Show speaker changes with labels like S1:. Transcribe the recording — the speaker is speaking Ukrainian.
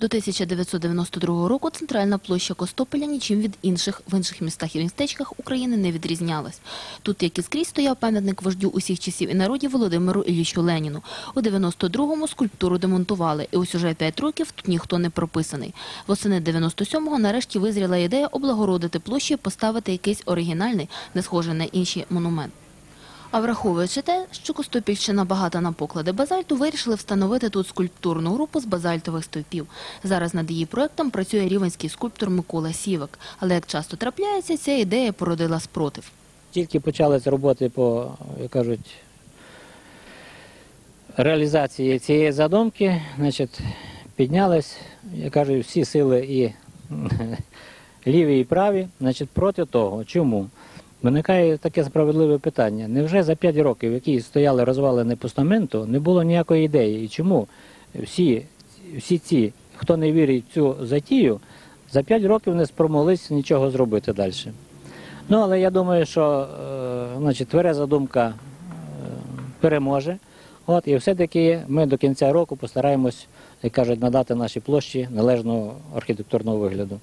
S1: До 1992 року центральна площа Костопеля нічим від інших в інших містах і містечках України не відрізнялась. Тут, як і скрізь, стояв пам'ятник вождю усіх часів і народів Володимиру Іллічу Леніну. У 92-му скульптуру демонтували, і ось уже 5 років тут ніхто не прописаний. Восени 97-го нарешті визріла ідея облагородити площу і поставити якийсь оригінальний, не схожий на інші монумент. А враховуючи те, що Костопільщина багата на поклади базальту, вирішили встановити тут скульптурну групу з базальтових стовпів. Зараз над її проектом працює рівенський скульптор Микола Сівик. Але як часто трапляється, ця ідея породила спротив.
S2: Тільки почались роботи по, як кажуть, реалізації цієї задумки, значить, піднялись, я кажу, всі сили і ліві, і праві, значить, проти того. Чому? Виникає таке справедливе питання. Невже за 5 років, які стояли розвалини постаменту, не було ніякої ідеї? І чому всі, всі ці, хто не вірить в цю затію, за 5 років не спромоглись нічого зробити далі? Ну, але я думаю, що е, значить, твереза думка е, переможе. От, і все-таки ми до кінця року постараємось, як кажуть, надати нашій площі належного архітектурного вигляду.